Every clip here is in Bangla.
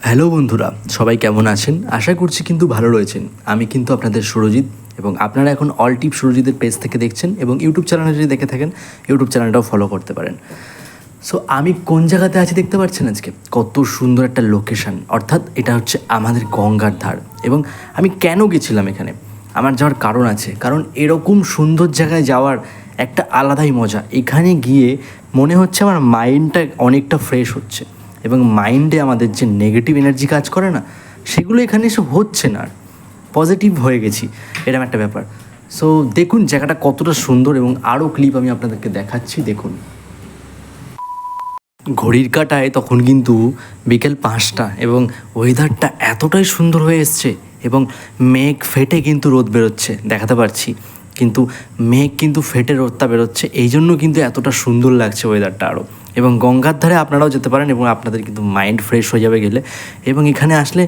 হ্যালো বন্ধুরা, সবাই কেমন আছেন? আশা করছি কিন্তু ভালো রয়েছেন। আমি কিন্তু আপনাদের সুরজিৎ এবং আপনারা এখন অল টিপ সুরজিতের পেজ থেকে দেখছেন এবং ইউটিউব চ্যানেলে যদি দেখে থাকেন ইউটিউব চ্যানেলটাও ফলো করতে পারেন। সো আমি কোন জায়গাতে আছি দেখতে পাচ্ছেন আজকে? কত সুন্দর একটা লোকেশন অর্থাৎ এটা হচ্ছে আমাদের গঙ্গার ধার। এবং আমি কেন গেছিলাম এখানে? আমার যাওয়ার কারণ আছে। কারণ এরকম সুন্দর জায়গায় যাওয়ার একটা আলাদাই মজা। এখানে গিয়ে মনে হচ্ছে আমার মাইন্ডটা অনেকটা ফ্রেশ হচ্ছে। এবং মাইন্ডে আমাদের যে নেগেটিভ এনার্জি কাজ করে না, সেগুলো এখানে এসে হচ্ছে না আর। পজিটিভ হয়ে গেছি এরকম একটা ব্যাপার। সো দেখুন, জায়গাটা কতটা সুন্দর এবং আরও ক্লিপ আমি আপনাদেরকে দেখাচ্ছি, দেখুন। ঘড়ির কাটায় তখন কিন্তু বিকেল পাঁচটা এবং ওয়েদারটা এতটাই সুন্দর হয়ে এসছে এবং মেঘ ফেটে কিন্তু রোদ বেরোচ্ছে, দেখাতে পারছি। কিন্তু মেঘ কিন্তু ফেটে রোদটা বেরোচ্ছে এই জন্য কিন্তু এতটা সুন্দর লাগছে ওয়েদারটা আরও এবং গঙ্গার ধারে আপনারাও যেতে পারেন এবং আপনাদের কিন্তু মাইন্ড ফ্রেশ হয়ে যাবে গেলে। এবং এখানে আসলে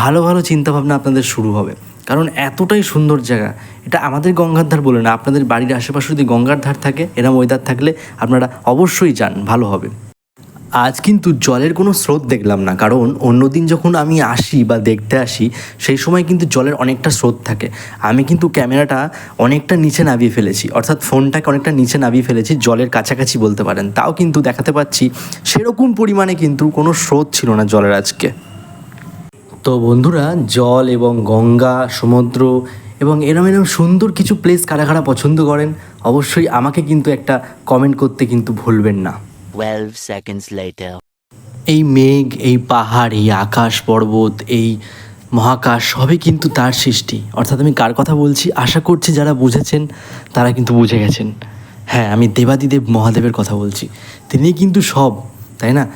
ভালো ভালো চিন্তাভাবনা আপনাদের শুরু হবে। কারণ এতটাই সুন্দর জায়গা। এটা আমাদের গঙ্গার ধার বলে না, আপনাদের বাড়ির আশেপাশে যদি গঙ্গার ধার থাকে এরম ওয়েদার থাকলে আপনারা অবশ্যই যান, ভালো হবে। আজ কিন্তু জলের কোনো স্রোত দেখলাম না, কারণ অন্যদিন যখন আমি আসি বা দেখতে আসি, সেই সময় কিন্তু জলের অনেকটা স্রোত থাকে। আমি কিন্তু ক্যামেরাটা অনেকটা নিচে নামিয়ে ফেলেছি, অর্থাৎ ফোনটাকে অনেকটা নিচে নামিয়ে ফেলেছি, জলের কাছাকাছি বলতে পারেন। তাও কিন্তু দেখাতে পাচ্ছি, সেরকম পরিমাণে কিন্তু কোনো স্রোত ছিল না জলের আজকে। তো বন্ধুরা, জল এবং গঙ্গা, সমুদ্র এবং এরম এরম সুন্দর কিছু প্লেস কারা কারা পছন্দ করেন, অবশ্যই আমাকে কিন্তু একটা কমেন্ট করতে কিন্তু ভুলবেন না। 12 seconds later. এই মেঘ, এই পাহাড়, এই আকাশ পর্বত, এই মহাকাশ, সবই কিন্তু তার সৃষ্টি। অর্থাৎ আমি কার কথা বলছি? আশা করছি যারা বুঝেছেন, তারা কিন্তু বুঝে গেছেন। হ্যাঁ আমি দেবাদিদেব মহাদেবের কথা বলছি। তিনি কিন্তু সব, তাই না?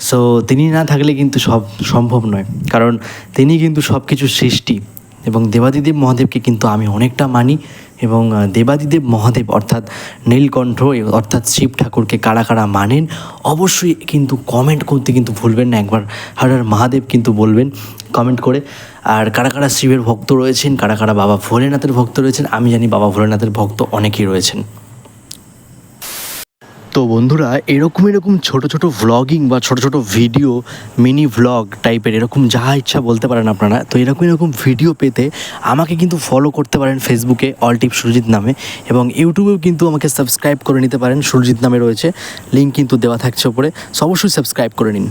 সো তিনি না থাকলে কিন্তু সব সম্ভব নয়। কারণ তিনি কিন্তু সব কিছু সৃষ্টি। এবং দেবাদিদেব মহাদেবকে কিন্তু আমি অনেকটা মানি। এবং দেবাদিদেব মহাদেব অর্থাৎ নীলকণ্ঠ অর্থাৎ শিব ঠাকুরকে কারা কারা মানেন, অবশ্যই কিন্তু কমেন্ট করতে কিন্তু ভুলবেন না। একবার হর মহাদেব কিন্তু বলবেন কমেন্ট করে। আর কারা কারা শিবের ভক্ত রয়েছেন, কারা কারা বাবা ভোলেনাথের ভক্ত রয়েছেন, আমি জানি বাবা ভোলেনাথের ভক্ত অনেকেই রয়েছেন। তো বন্ধুরা এরকম এরকম ছোট ছোট ভ্লগিং বা ছোট ছোট ভিডিও মিনি ভ্লগ টাইপের এরকম যা ইচ্ছা বলতে পারেন আপনারা, তো এরকম এরকম ভিডিও পেতে আমাকে কিন্তু ফলো করতে পারেন ফেসবুকে অল টিপ সুরজিৎ নামে এবং ইউটিউবেও কিন্তু আমাকে সাবস্ক্রাইব করে নিতে পারেন সুরজিৎ নামে রয়েছে লিঙ্ক কিন্তু দেওয়া থাকছে ওপরে অবশ্যই সাবস্ক্রাইব করে নিন।